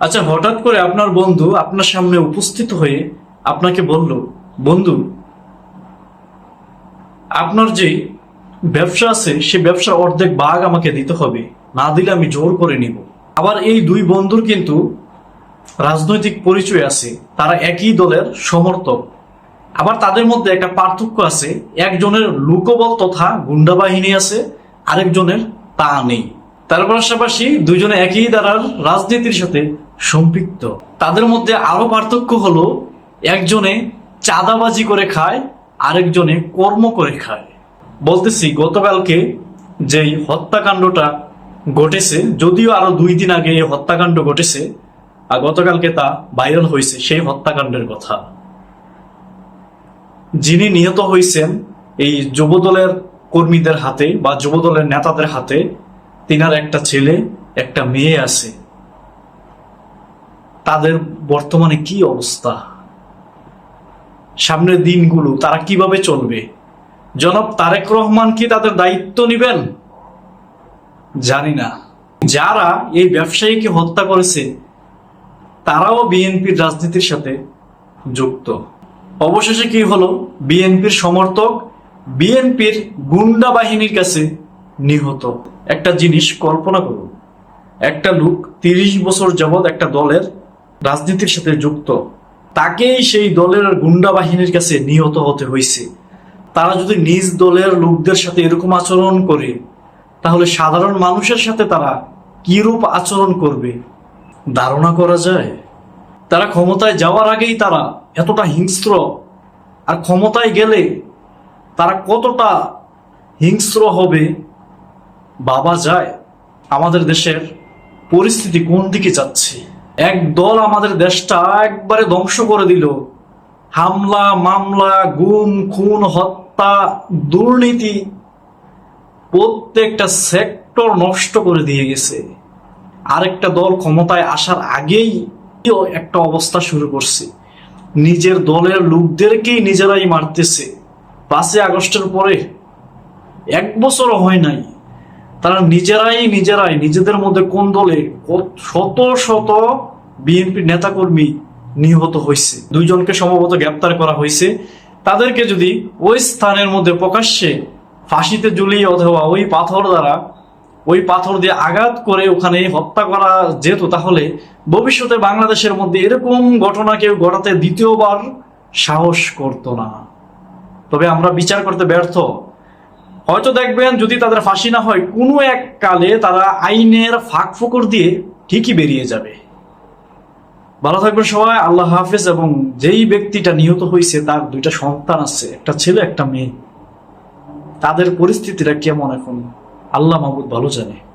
আচ্ছা হঠাৎ করে আপনার বন্ধু আপনার সামনে উপস্থিত হয়ে আপনাকে বলল, বন্ধু, আপনার যে ব্যবসা আছে, সে ব্যবসার অর্ধেক ভাগ আমাকে দিতে হবে। না দিলে আমি জোর করে নিব। আবার এই দুই বন্ধুর কিন্তু রাজনৈতিক পরিচয় আছে। তারা একই দলের সমর্থক। আবার তাদের মধ্যে একটা পার্থক্য আছে। একজনের লোকবল তথা গুন্ডা বাহিনী আছে, আরেকজনের তা নেই। তার পাশাপাশি দুজনে একই দ্বারার রাজনীতির সাথে সম্পৃক্ত। তাদের মধ্যে আরও পার্থক্য হলো, একজনে চাঁদাবাজি করে খায়, আরেকজনে কর্ম করে খায়। বলতেছি, গতকালকে যেই হত্যাকাণ্ডটা ঘটেছে, যদিও আরও দুই দিন আগে এই হত্যাকাণ্ড ঘটেছে, আর গতকালকে তা ভাইরাল হয়েছে সেই হত্যাকাণ্ডের কথা। যিনি নিহত হয়েছেন এই যুবদলের কর্মীদের হাতে বা যুবদলের নেতাদের হাতে তিনার একটা ছেলে, একটা মেয়ে আছে। তাদের বর্তমানে কি অবস্থা? সামনের দিনগুলো তারা কীভাবে চলবে? জনাব তারেক রহমান কি তাদের দায়িত্ব নেবেন? জানি না। যারা এই ব্যবসায়ীকে হত্যা করেছে, তারাও বিএনপির রাজনীতির সাথে যুক্ত। অবশেষে কি হলো? বিএনপির সমর্থক বিএনপির গুন্ডা বাহিনীর কাছে নিহত। একটা জিনিস কল্পনা করুন। একটা লোক তিরিশ বছর যাবৎ একটা দলের রাজনীতির সাথে যুক্ত। তাকেই সেই দলের গুন্ডা বাহিনীর কাছে নিহত হতে হয়েছে। তারা যদি নিজ দলের লোকদের সাথে এরকম আচরণ করে, তাহলে সাধারণ মানুষের সাথে তারা কিরূপ আচরণ করবে? ধারণা করা যায়। তারা ক্ষমতায় যাওয়ার আগেই তারা এতটা হিংস্র। আর ক্ষমতায় গেলে তারা কতটা হিংস্র হবে বাবা যায়, আমাদের দেশের পরিস্থিতি কোন দিকে যাচ্ছে? এক দল আমাদের দেশটা একবারে ধ্বংস করে দিল। হামলা, মামলা, গুম, খুন, হত্যা, দুর্নীতি প্রত্যেকটা সেক্টর নষ্ট করে দিয়ে গেছে। আরেকটা দল ক্ষমতায় আসার আগেই একটা অবস্থা শুরু করছে। নিজের দলের লোকদেরকেই নিজেরাই মারতেছে। পাঁচই আগস্টের পরে এক বছরও হয় নাই। তারা নিজেরাই নিজেরাই নিজেদের মধ্যে কোন দলে শত শত বিএনপি নেতাকর্মী নিহত হয়েছে, দুইজনকে সম্ভবত গ্রেপ্তার করা হয়েছে। তাদেরকে যদি ওই স্থানের মধ্যে প্রকাশ্যে ফাঁসিতে ঝুলিয়ে অথবা ওই পাথর দ্বারা, ওই পাথর দিয়ে আঘাত করে ওখানে হত্যা করা যেত, তাহলে ভবিষ্যতে বাংলাদেশের মধ্যে এরকম ঘটনা কেউ ঘটাতে দ্বিতীয়বার সাহস করতো না। তবে আমরা বিচার করতে ব্যর্থ। হয়তো দেখবেন যদি তাদের ফাঁসি না হয়, কোনো এক কালে তারা আইনের ফাঁক ফোকর দিয়ে ঠিকই বেরিয়ে যাবে। ভালো থাকবে সবাই, আল্লাহ হাফেজ, এবং যেই ব্যক্তিটা নিহত হয়েছে, তার দুইটা সন্তান আছে, একটা ছেলে, একটা মেয়ে। তাদের পরিস্থিতিটা কেমন এখন, আল্লাহ মাহবুদ ভালো জানে।